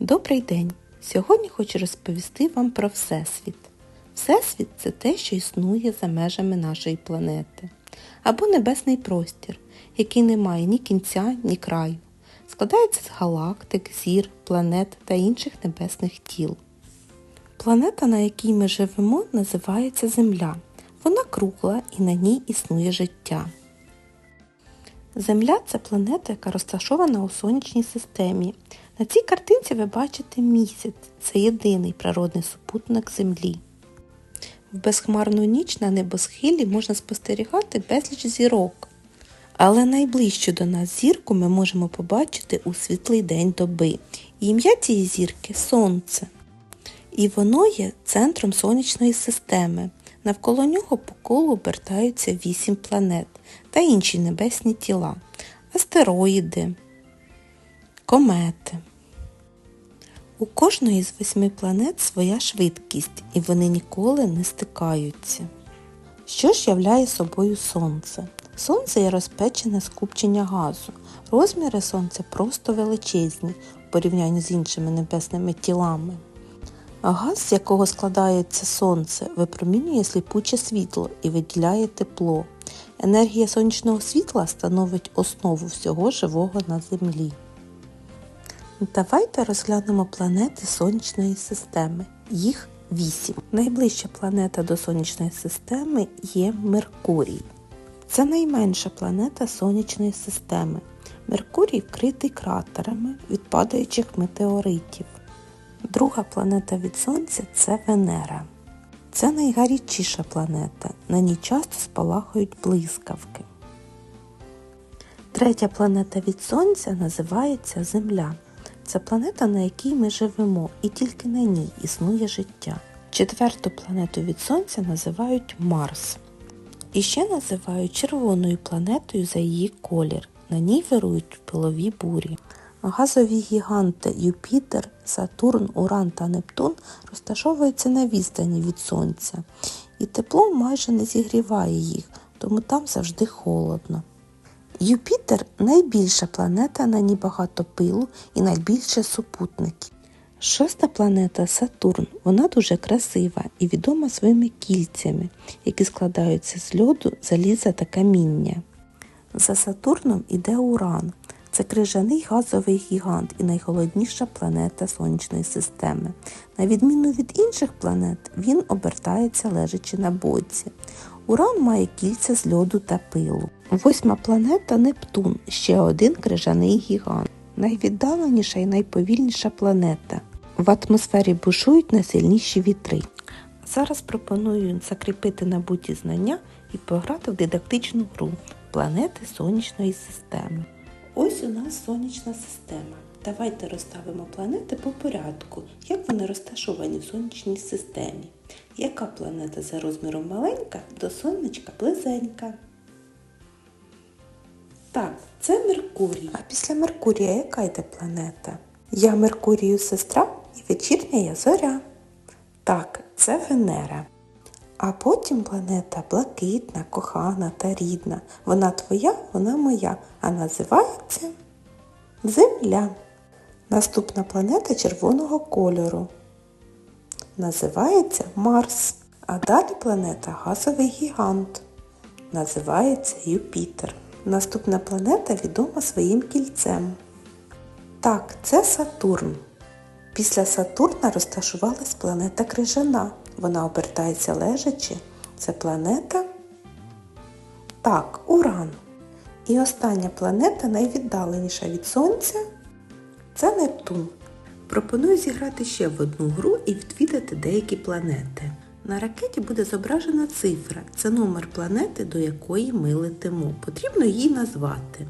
Добрий день! Сьогодні хочу розповісти вам про Всесвіт. Всесвіт це те, що існує за межами нашої планети, або небесний простір, який не має ні кінця, ні краю. Складається з галактик, зір, планет та інших небесних тіл. Планета, на якій ми живемо, називається Земля. Вона кругла і на ній існує життя. Земля це планета, яка розташована у сонячній системі. На цій картинці ви бачите місяць. Це єдиний природний супутник Землі. В безхмарну ніч на небосхилі можна спостерігати безліч зірок. Але найближчу до нас зірку ми можемо побачити у світлий день доби. Ім'я цієї зірки Сонце. І воно є центром сонячної системи. Навколо нього по колу обертаються вісім планет та інші небесні тіла, астероїди, комети. У кожної з восьми планет своя швидкість, і вони ніколи не стикаються. Що ж являє собою Сонце? Сонце є розпечене скупчення газу. Розміри Сонця просто величезні в порівнянні з іншими небесними тілами. Газ, з якого складається сонце, випромінює сліпуче світло і виділяє тепло. Енергія сонячного світла становить основу всього живого на Землі. Давайте розглянемо планети Сонячної системи. Їх вісім. Найближча планета до Сонячної системи є Меркурій. Це найменша планета Сонячної системи. Меркурій вкритий кратерами від падаючих метеоритів. Друга планета від Сонця це Венера. Це найгарячіша планета. На ній часто спалахують блискавки. Третя планета від Сонця називається Земля. Це планета, на якій ми живемо, і тільки на ній існує життя. Четверту планету від Сонця називають Марс. І ще називають червоною планетою за її колір. На ній вирують пилові бурі. Газові гіганти Юпітер, Сатурн, Уран та Нептун розташовуються на відстані від Сонця, і тепло майже не зігріває їх, тому там завжди холодно. Юпітер найбільша планета, на ній багато пилу і найбільше супутників. Шоста планета Сатурн. Вона дуже красива і відома своїми кільцями, які складаються з льоду, заліза та каміння. За Сатурном іде Уран. Це крижаний газовий гігант і найхолодніша планета Сонячної системи. На відміну від інших планет, він обертається лежачи на боці. Уран має кільця з льоду та пилу. Восьма планета Нептун ще один крижаний гігант. Найвіддаленіша і найповільніша планета. В атмосфері бушують найсильніші вітри. Зараз пропоную закріпити набуті знання і пограти в дидактичну гру планети Сонячної системи. Ось у нас сонячна система. Давайте розставимо планети по порядку, як вони розташовані в сонячній системі. Яка планета за розміром маленька, до сонечка близенька? Так, це Меркурій. А після Меркурія яка йде планета? Я Меркурію сестра і вечірня я зоря. Так, це Венера. А потім планета блакитна, кохана та рідна. Вона твоя, вона моя, а називається Земля. Наступна планета червоного кольору. Називається Марс. А далі планета газовий гігант. Називається Юпітер. Наступна планета відома своїм кільцем. Так, це Сатурн. Після Сатурна розташувалась планета Крижана. Вона обертається лежачи. Це планета. Так, Уран. І остання планета, найвіддаленіша від Сонця, це Нептун. Пропоную зіграти ще в одну гру і відвідати деякі планети. На ракеті буде зображена цифра. Це номер планети, до якої ми летимо. Потрібно її назвати.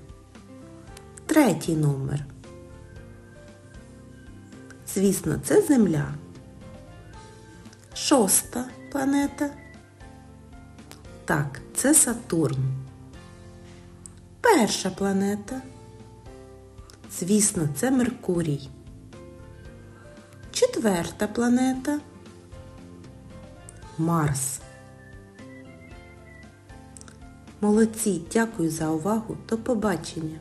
Третій номер. Звісно, це Земля. Шоста планета. Так, це Сатурн. Перша планета. Звісно, це Меркурій. Четверта планета. Марс. Молодці, дякую за увагу. До побачення!